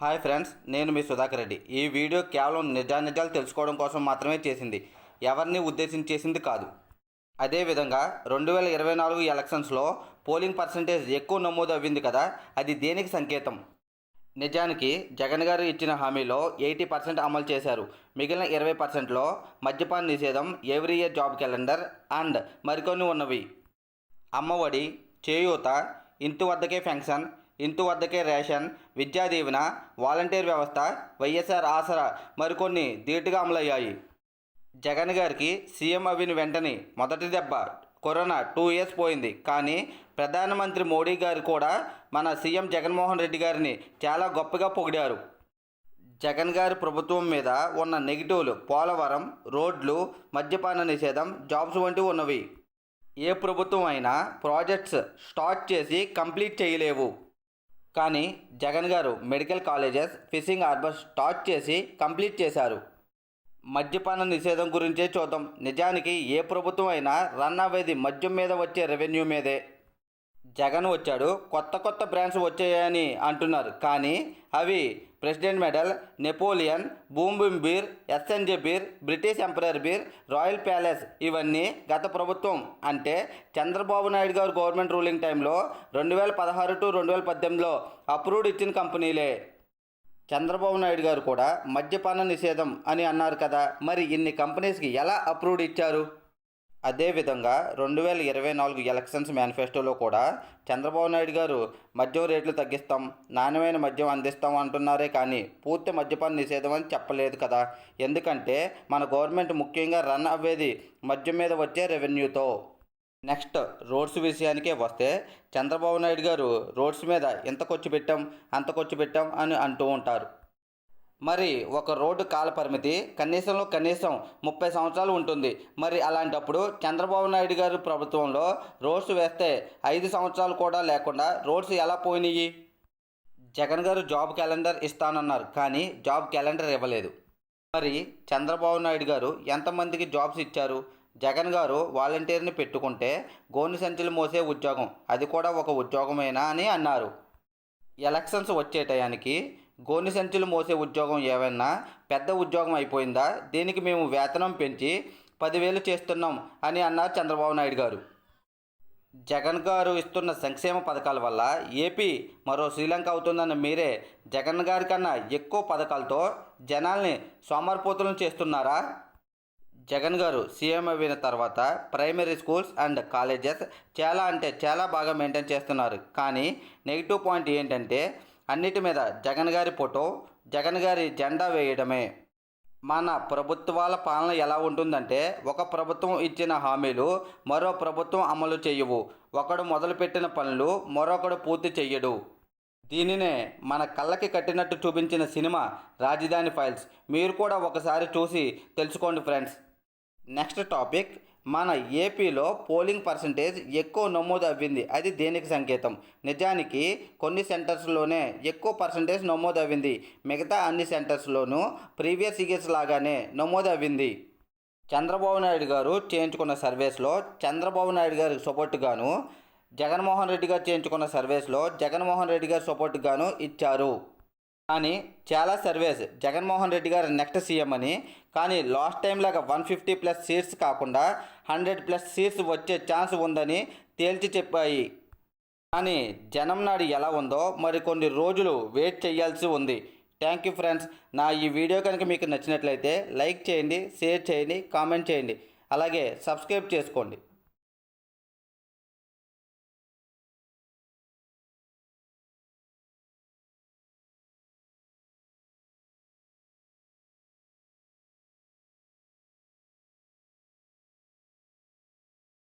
Hi friends నేను మీ సుధాకర్ రెడ్డి. ఈ video కేవలం నిజానిజాలు తెలుసుకోవడం కోసం మాత్రమే చేసింది. ఎవరిని ఉద్దేశించి చేసింది కాదు. అదేవిధంగా రెండు వేల ఇరవై నాలుగు ఎలక్షన్స్లో పోలింగ్ పర్సంటేజ్ ఎక్కువ నమోదు అవ్వింది కదా అది దేనికి సంకేతం? నిజానికి జగన్ గారు ఇచ్చిన హామీలో ఎయిటీ పర్సెంట్ అమలు చేశారు. మిగిలిన ఇరవై పర్సెంట్లో మద్యపాన నిషేధం every year job calendar and మరికొన్ని ఉన్నవి. అమ్మఒడి చేయూత ఇంటి వద్దకే ఫెన్షన్ ఇంటి వద్దకే రేషన్ విద్యా దీవెన వాలంటీర్ వ్యవస్థ వైఎస్ఆర్ ఆసరా మరికొన్ని ధీటుగా అమలయ్యాయి. జగన్ గారికి సీఎం అవిన వెంటనే మొదటి దెబ్బ కరోనా టూ ఇయర్స్ పోయింది. కానీ ప్రధానమంత్రి మోడీ గారు కూడా మన సీఎం జగన్మోహన్ రెడ్డి గారిని చాలా గొప్పగా పొగిడారు. జగన్ గారి ప్రభుత్వం మీద ఉన్న నెగిటివ్లు పోలవరం రోడ్లు మద్యపాన నిషేధం జాబ్స్ వంటివి ఉన్నవి. ఏ ప్రభుత్వం అయినా ప్రాజెక్ట్స్ స్టార్ట్ చేసి కంప్లీట్ చేయలేవు. కానీ జగన్ గారు medical colleges fishing harbour start చేసి కంప్లీట్ చేశారు. మద్యపాన నిషేధం గురించే చూద్దాం. నిజానికి ఏ ప్రభుత్వం అయినా రన్ అవ్వేది మద్యం మీద వచ్చే రెవెన్యూ మీదే. జగన్ వచ్చాడు కొత్త కొత్త బ్రాండ్స్ వచ్చాయని అంటున్నారు. కానీ అవి president medal Napoleon బూంబిమ్ beer SNJ beer British emperor beer royal palace ఇవన్నీ గత ప్రభుత్వం. అంటే చంద్రబాబు నాయుడు గారు గవర్నమెంట్ రూలింగ్ టైంలో రెండు వేల పదహారు టు రెండు వేల పద్దెనిమిదిలో అప్రూవ్డ్ ఇచ్చిన కంపెనీలే. చంద్రబాబు నాయుడు గారు కూడా మద్యపాన నిషేధం అని అన్నారు కదా మరి ఇన్ని కంపెనీస్కి ఎలా అప్రూవ్డ్ ఇచ్చారు? అదేవిధంగా రెండు వేల ఇరవై నాలుగు ఎలక్షన్స్ మేనిఫెస్టోలో కూడా చంద్రబాబు నాయుడు గారు మద్యం రేట్లు తగ్గిస్తాం నాణ్యమైన మద్యం అందిస్తాం అంటున్నారే కానీ పూర్తి మద్యపాన నిషేధం అని చెప్పలేదు కదా. ఎందుకంటే మన గవర్నమెంట్ ముఖ్యంగా రన్ అవ్వేది మద్యం మీద వచ్చే రెవెన్యూతో. నెక్స్ట్ రోడ్స్ విషయానికే వస్తే చంద్రబాబు నాయుడు గారు రోడ్స్ మీద ఎంత ఖర్చు పెట్టాం అంత ఖర్చు పెట్టాం అని అంటూ ఉంటారు. మరి ఒక రోడ్డు కాల పరిమితి కనీసంలో కనీసం ముప్పై సంవత్సరాలు ఉంటుంది. మరి అలాంటప్పుడు చంద్రబాబు నాయుడు గారి ప్రభుత్వంలో రోడ్స్ వేస్తే ఐదు సంవత్సరాలు కూడా లేకుండా రోడ్స్ ఎలా పోయినాయి జగన్ గారు జాబ్ క్యాలెండర్ ఇస్తానన్నారు కానీ జాబ్ క్యాలెండర్ ఇవ్వలేదు. మరి చంద్రబాబు నాయుడు గారు ఎంతమందికి జాబ్స్ ఇచ్చారు? జగన్ గారు వాలంటీర్ని పెట్టుకుంటే గోను సంచులు మోసే ఉద్యోగం అది కూడా ఒక ఉద్యోగమేనా అని అన్నారు. ఎలక్షన్స్ వచ్చే టయానికి గోని సంచులు మోసే ఉద్యోగం ఏమైనా పెద్ద ఉద్యోగం అయిపోయిందా? దీనికి మేము వేతనం పెంచి పదివేలు చేస్తున్నాం అని అన్నారు చంద్రబాబు నాయుడు గారు. జగన్ గారు ఇస్తున్న సంక్షేమ పథకాల వల్ల ఏపీ మరో శ్రీలంక అవుతుందన్న మీరే జగన్ గారి కన్నా ఎక్కువ పథకాలతో జనాల్ని సోమరిపోతులను చేస్తున్నారా? జగన్ గారు సీఎం అయిన తర్వాత ప్రైమరీ స్కూల్స్ అండ్ కాలేజెస్ చాలా అంటే చాలా బాగా మెయింటైన్ చేస్తున్నారు. కానీ నెగిటివ్ పాయింట్ ఏంటంటే అన్నిటి మీద జగన్ గారి ఫోటో జగన్ గారి జెండా వేయడమే. మన ప్రభుత్వాల పాలన ఎలా ఉంటుందంటే ఒక ప్రభుత్వం ఇచ్చిన హామీలు మరో ప్రభుత్వం అమలు చేయవు. ఒకడు మొదలుపెట్టిన పనులు మరొకడు పూర్తి చెయ్యడు. దీనినే మన కళ్ళకి కట్టినట్టు చూపించిన సినిమా రాజధాని ఫైల్స్. మీరు కూడా ఒకసారి చూసి తెలుసుకోండి ఫ్రెండ్స్. నెక్స్ట్ టాపిక్ మన ఏపీలో పోలింగ్ పర్సంటేజ్ ఎక్కువ నమోదు అవ్వింది. అది దేనికి సంకేతం? నిజానికి కొన్ని సెంటర్స్లోనే ఎక్కువ పర్సంటేజ్ నమోదు అవ్వింది. మిగతా అన్ని సెంటర్స్లోనూ ప్రీవియస్ ఇయర్స్ లాగానే నమోదు అవ్వింది. చంద్రబాబు నాయుడు గారు చేయించుకున్న సర్వేస్లో చంద్రబాబు నాయుడు గారికి సపోర్టుగాను జగన్మోహన్ రెడ్డి గారు చేయించుకున్న సర్వేస్లో జగన్మోహన్ రెడ్డి గారు సపోర్టుగాను ఇచ్చారు. కానీ చాలా సర్వేస్. జగన్మోహన్ రెడ్డి గారు నెక్స్ట్ సీఎం అని. కానీ లాస్ట్ టైం లాగా వన్ ఫిఫ్టీ ప్లస్ సీట్స్ కాకుండా హండ్రెడ్ ప్లస్ సీట్స్ వచ్చే ఛాన్స్ ఉందని తేల్చి చెప్పాయి. కానీ జనం నాడు ఎలా ఉందో మరి కొన్ని రోజులు వెయిట్ చేయాల్సి ఉంది. Thank you friends. నా ఈ వీడియో కనుక మీకు నచ్చినట్లయితే లైక్ చేయండి షేర్ చేయండి కామెంట్ చేయండి. అలాగే సబ్స్క్రైబ్ చేసుకోండి.